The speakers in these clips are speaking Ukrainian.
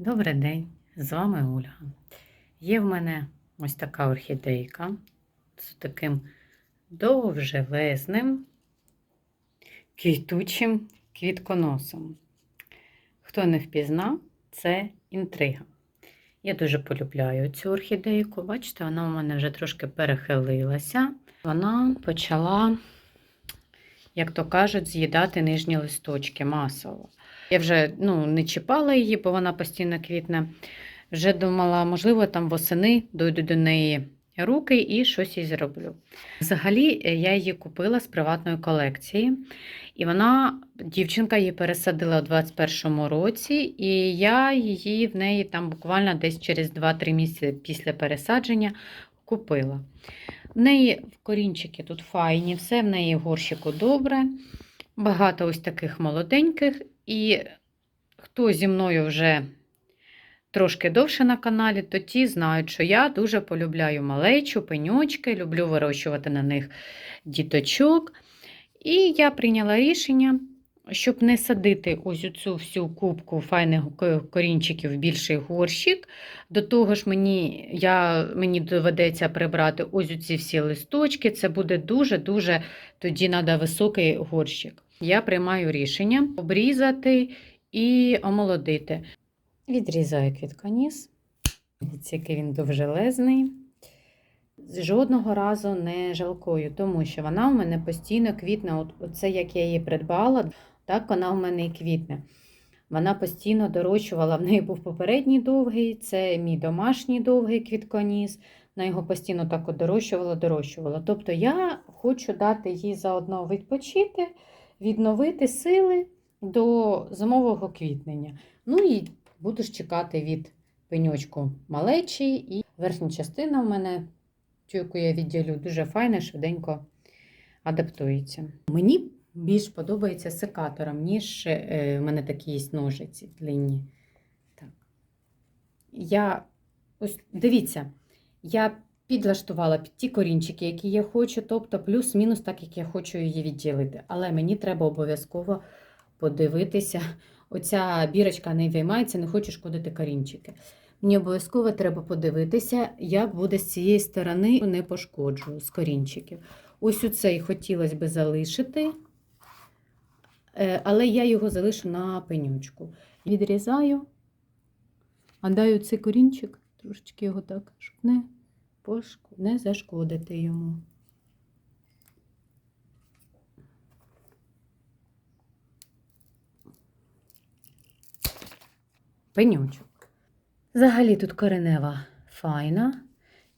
Добрий день, з вами Ольга. Є в мене ось така орхідейка з таким довжелезним квітучим квітконосом. Хто не впізнав, це інтрига. Я дуже полюбляю цю орхідейку. Бачите, вона у мене вже трошки перехилилася. Вона почала, як то кажуть, з'їдати нижні листочки масово. Я вже ну, не чіпала її, бо вона постійно квітне. Вже думала, можливо, там восени дойду до неї руки і щось їй зроблю. Взагалі, е, я її купила з приватної колекції, і вона, дівчинка її пересадила у 21-му році, і я її в неї там буквально десь через 2-3 місяці після пересадження купила. В неї корінчики тут файні, все в неї в горщику добре. Багато ось таких молоденьких. І хто зі мною вже трошки довше на каналі, то ті знають, що я дуже полюбляю малечу, пеньочки, люблю вирощувати на них діточок. І я прийняла рішення, щоб не садити ось цю всю кубку файних корінчиків в більший горщик. До того ж, мені, я, мені доведеться прибрати ось ці всі листочки. Це буде дуже-дуже тоді треба високий горщик. Я приймаю рішення обрізати і омолодити. Відрізаю квітконіс. Дивіться, який він довжелезний. Жодного разу не жалкую, тому що вона у мене постійно квітне. От, Оце як я її придбала, так вона у мене і квітне. Вона постійно дорощувала. В неї був попередній довгий, це мій домашній довгий квітконіс. Вона його постійно так от дорощувала, дорощувала. Тобто я хочу дати їй заодно відпочити, відновити сили до зимового квітнення. Ну і буду чекати від пеньочку малечі, і верхня частина в мене, цю, яку я відділю, дуже файна, швиденько адаптується. Мені більш подобається секатором, ніж е, в мене такі є ножиці длинні. Так. Я, ось, дивіться, я підлаштувала під ті корінчики, які я хочу, тобто плюс-мінус, так як я хочу її відділити. Але мені треба обов'язково подивитися. Оця бірочка не виймається, не хочу шкодити корінчики. Мені обов'язково треба подивитися, як буде з цієї сторони, не пошкоджую з корінчиків. Ось оцей хотілося б залишити, е, але я його залишу на пенючку. Відрізаю, а даю цей корінчик, трошечки його так, щоб не. Не зашкодити йому. Пенючок. Взагалі тут коренева файна.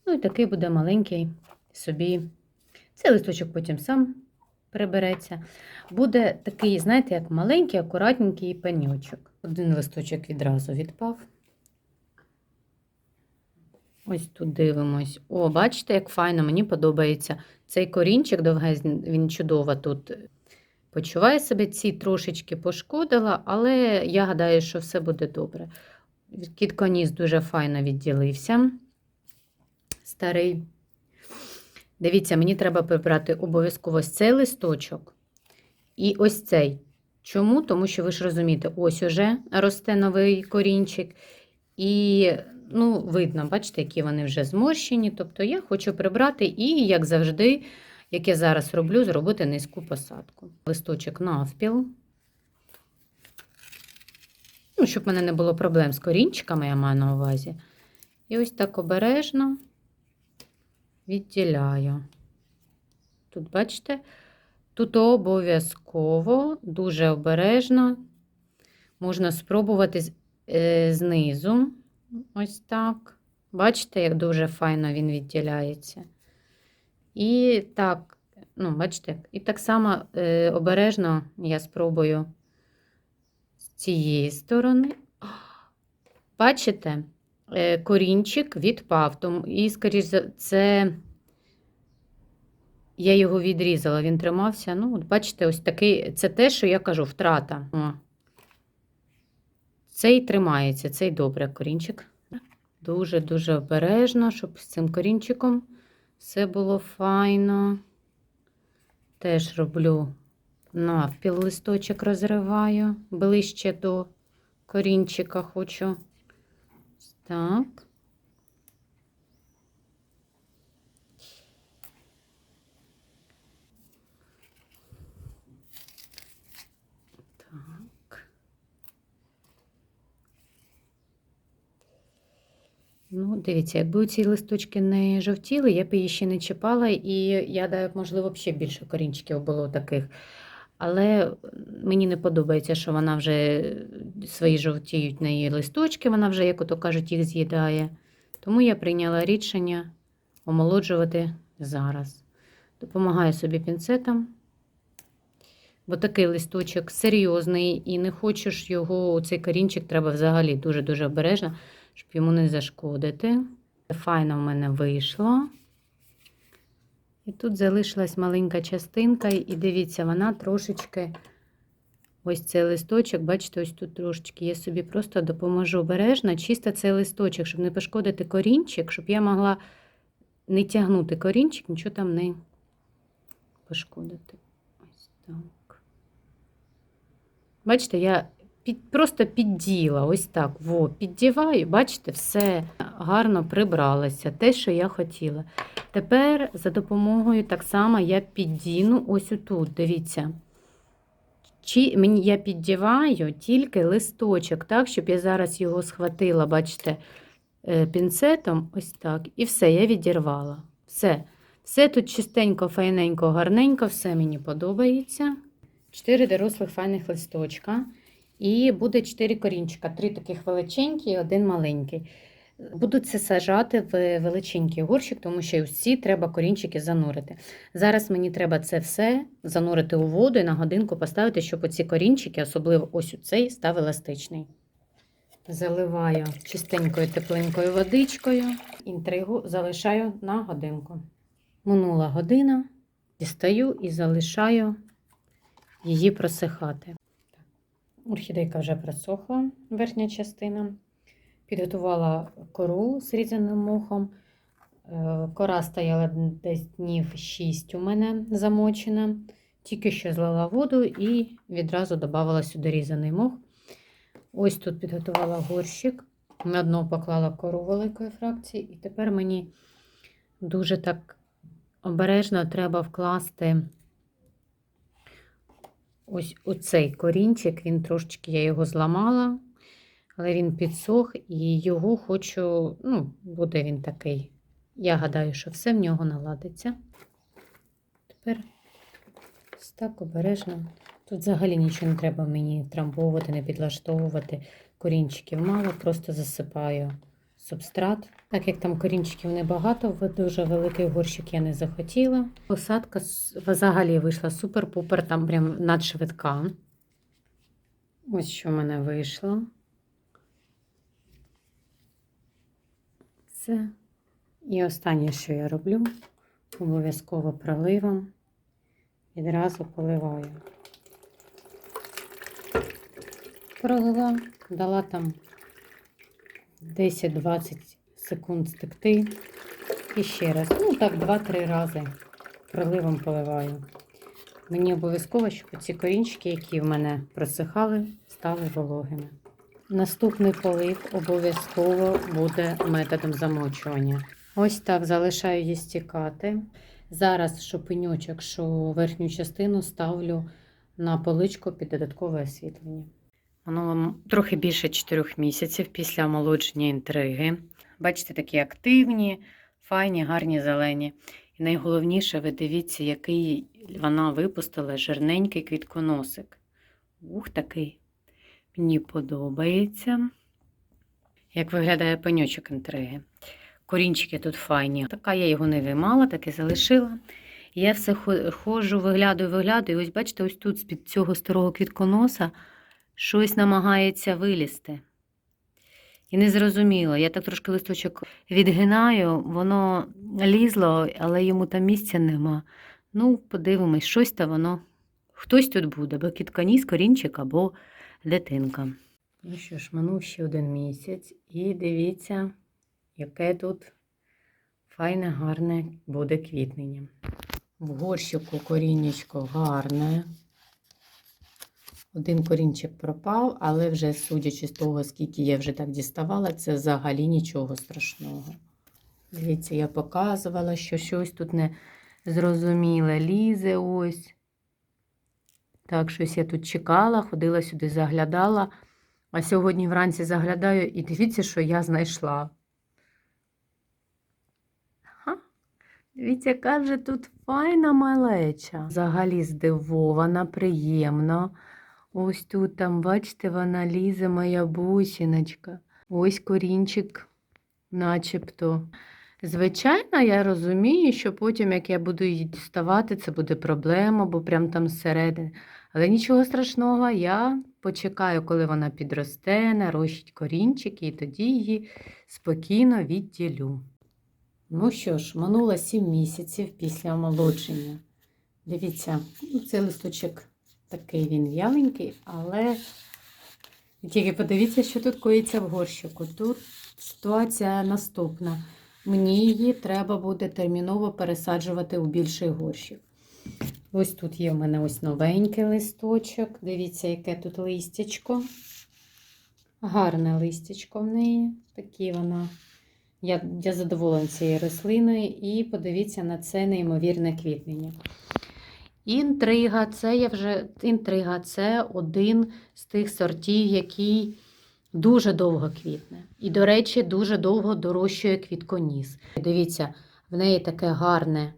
Ну і такий буде маленький собі. Цей листочок потім сам прибереться. Буде такий, знаєте, як маленький, акуратненький пенючок. Один листочок відразу відпав. Ось тут дивимось. О, бачите, як файно, мені подобається. Цей корінчик довгезний, він чудово тут почуває себе. Ці трошечки пошкодила, але я гадаю, що все буде добре. Кітконіс дуже файно відділився. Старий. Дивіться, мені треба прибрати обов'язково цей листочок і ось цей. Чому? Тому що ви ж розумієте, ось уже росте новий корінчик. І, ну, видно, бачите, які вони вже зморщені. Тобто я хочу прибрати і, як завжди, як я зараз роблю, зробити низьку посадку. Листочок навпіл. Ну, щоб в мене не було проблем з корінчиками, я маю на увазі. І ось так обережно відділяю. Тут, бачите, тут обов'язково, дуже обережно можна спробувати е, знизу. Ось так. Бачите, як дуже файно він відділяється. І так, ну, бачите, і так само е, обережно я спробую з цієї сторони. Бачите, е, корінчик відпав. Тому, і, скоріш за це, я його відрізала, він тримався. Ну, от бачите, ось такий, це те, що я кажу, втрата. О. Цей тримається, цей добре корінчик. Дуже-дуже обережно, щоб з цим корінчиком все було файно. Теж роблю навпіл листочок розриваю, ближче до корінчика хочу Так. Ну, дивіться, якби ці листочки не жовтіли, я б її ще не чіпала, і я даю, можливо, ще більше корінчиків було таких. Але мені не подобається, що вона вже свої жовтіють на її листочки, вона вже, як ото кажуть, їх з'їдає. Тому я прийняла рішення омолоджувати зараз. Допомагаю собі пінцетом, бо такий листочок серйозний, і не хочеш його, цей корінчик треба взагалі дуже-дуже обережно, щоб йому не зашкодити. Файно в мене вийшло. І тут залишилась маленька частинка, і дивіться, вона трошечки, ось цей листочок, бачите, ось тут трошечки. Я собі просто допоможу обережно, чисто цей листочок, щоб не пошкодити корінчик, щоб я могла не тягнути корінчик, нічого там не пошкодити. Ось так. Бачите, я під, просто підділа, ось так. Во, піддіваю, бачите, все гарно прибралося, те, що я хотіла. Тепер за допомогою так само я піддіну ось отут, дивіться. Чи, мені, я піддіваю тільки листочок, так, щоб я зараз його схватила, бачите, е, пінцетом, ось так. І все, я відірвала. Все. Все тут чистенько, файненько, гарненько, все мені подобається. Чотири дорослих файних листочка. І буде чотири корінчика, три таких величенькі і один маленький. Буду це сажати в величенький горщик, тому що усі треба корінчики занурити. Зараз мені треба це все занурити у воду і на годинку поставити, щоб оці корінчики, особливо ось у цей, став еластичний. Заливаю чистенькою тепленькою водичкою, інтригу залишаю на годинку. Минула година, дістаю і залишаю її просихати. Орхідейка вже просохла, верхня частина. Підготувала кору з різаним мохом. Е, Кора стояла десь днів 6 у мене замочена. Тільки що злила воду і відразу додавала сюди різаний мох. Ось тут підготувала горщик. На дно поклала кору великої фракції. І тепер мені дуже так обережно треба вкласти ось оцей корінчик. Він трошечки я його зламала але він підсох і його хочу, ну, буде він такий. Я гадаю, що все в нього наладиться. Тепер так обережно. Тут взагалі нічого не треба мені трамбовувати, не підлаштовувати. Корінчиків мало, просто засипаю субстрат. Так як там корінчиків небагато, дуже великий горщик я не захотіла. Посадка взагалі вийшла супер-пупер, там прям надшвидка. Ось що в мене вийшло. Це. І останнє, що я роблю, обов'язково проливом відразу поливаю. Пролила, дала там 10-20 секунд стекти. І ще раз, ну так, 2-3 рази проливом поливаю. Мені обов'язково, щоб ці корінчики, які в мене просихали, стали вологими. Наступний полив обов'язково буде методом замочування. Ось так залишаю її стікати. Зараз шопенючок, що верхню частину ставлю на поличку під додаткове освітлення. Вам трохи більше 4 місяців після омолодження інтриги. Бачите, такі активні, файні, гарні зелені. І найголовніше, ви дивіться, який вона випустила жирненький квітконосик. Ух, такий. Мені подобається. Як виглядає пеньочок інтриги. Корінчики тут файні. Така я його не виймала, так і залишила. Я все ходжу, виглядаю, виглядаю. І ось, бачите, ось тут з-під цього старого квітконоса щось намагається вилізти. І не зрозуміло. Я так трошки листочок відгинаю, воно лізло, але йому там місця нема. Ну, подивимось, щось то воно. Хтось тут буде, або кітканіс, корінчик, або дитинка. Ну що ж, минув ще один місяць, і дивіться, яке тут файне, гарне буде квітнення. В горщику корінечко гарне. Один корінчик пропав, але вже судячи з того, скільки я вже так діставала, це взагалі нічого страшного. Дивіться, я показувала, що щось тут не зрозуміле. Лізе ось. Так, щось я тут чекала, ходила сюди, заглядала. А сьогодні вранці заглядаю і дивіться, що я знайшла. Ха. Дивіться, яка вже тут файна малеча. Взагалі здивована, приємно. Ось тут там, бачите, вона лізе, моя бусіночка. Ось корінчик, начебто. Звичайно, я розумію, що потім, як я буду її діставати, це буде проблема, бо прям там зсередини. Але нічого страшного, я почекаю, коли вона підросте, нарощить корінчики, і тоді її спокійно відділю. Ну що ж, минуло 7 місяців після омолодження. Дивіться, ну, цей листочок такий він в'яленький, але тільки подивіться, що тут коїться в горщику. Тут ситуація наступна. Мені її треба буде терміново пересаджувати у більший горщик. Ось тут є в мене ось новенький листочок. Дивіться, яке тут листячко. Гарне листячко в неї. Такі вона. Я, я задоволена цією рослиною. І подивіться на це неймовірне квітнення. Інтрига, це я вже інтрига, це один з тих сортів, який дуже довго квітне. І, до речі, дуже довго дорощує квітконіс. Дивіться, в неї таке гарне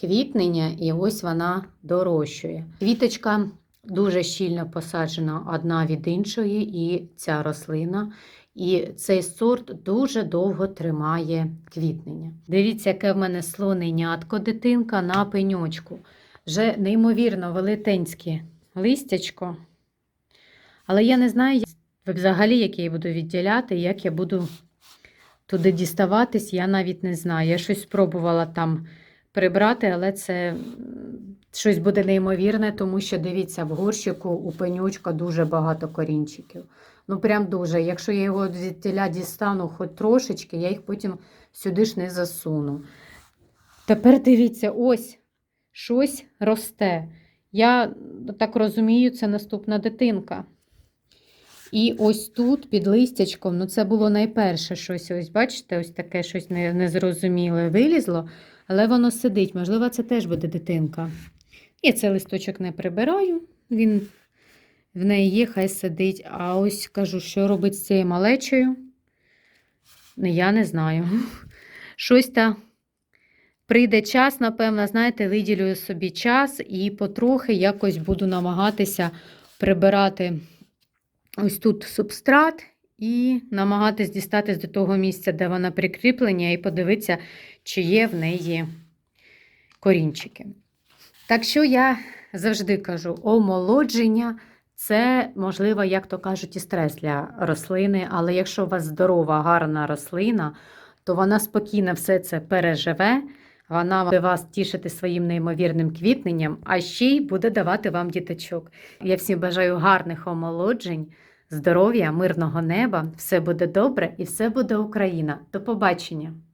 квітнення, і ось вона дорощує. Квіточка дуже щільно посаджена одна від іншої, і ця рослина. І цей сорт дуже довго тримає квітнення. Дивіться, яке в мене слоненятко дитинка на пеньочку. Вже неймовірно велетенське листячко. Але я не знаю, взагалі, як я буду відділяти, як я буду туди діставатись, я навіть не знаю. Я щось спробувала там прибрати, але це щось буде неймовірне, тому що дивіться, в горщику у пенючка дуже багато корінчиків. Ну, прям дуже. Якщо я його звідтіля дістану хоч трошечки, я їх потім сюди ж не засуну. Тепер дивіться, ось щось росте. Я так розумію, це наступна дитинка. І ось тут під листячком, ну це було найперше щось. Ось бачите, ось таке щось незрозуміле вилізло, але воно сидить. Можливо, це теж буде дитинка. Я цей листочок не прибираю, він в неї є, хай сидить. А ось кажу, що робить з цією малечею. Я не знаю. Щось та прийде час, напевно, знаєте, виділю собі час і потрохи якось буду намагатися прибирати ось тут субстрат і намагатись дістатись до того місця, де вона прикріплення, і подивитися, чи є в неї корінчики. Так що я завжди кажу, омолодження це, можливо, як то кажуть, і стрес для рослини, але якщо у вас здорова, гарна рослина, то вона спокійно все це переживе. Вона буде вас тішити своїм неймовірним квітненням, а ще й буде давати вам діточок. Я всім бажаю гарних омолоджень, здоров'я, мирного неба. Все буде добре і все буде Україна. До побачення!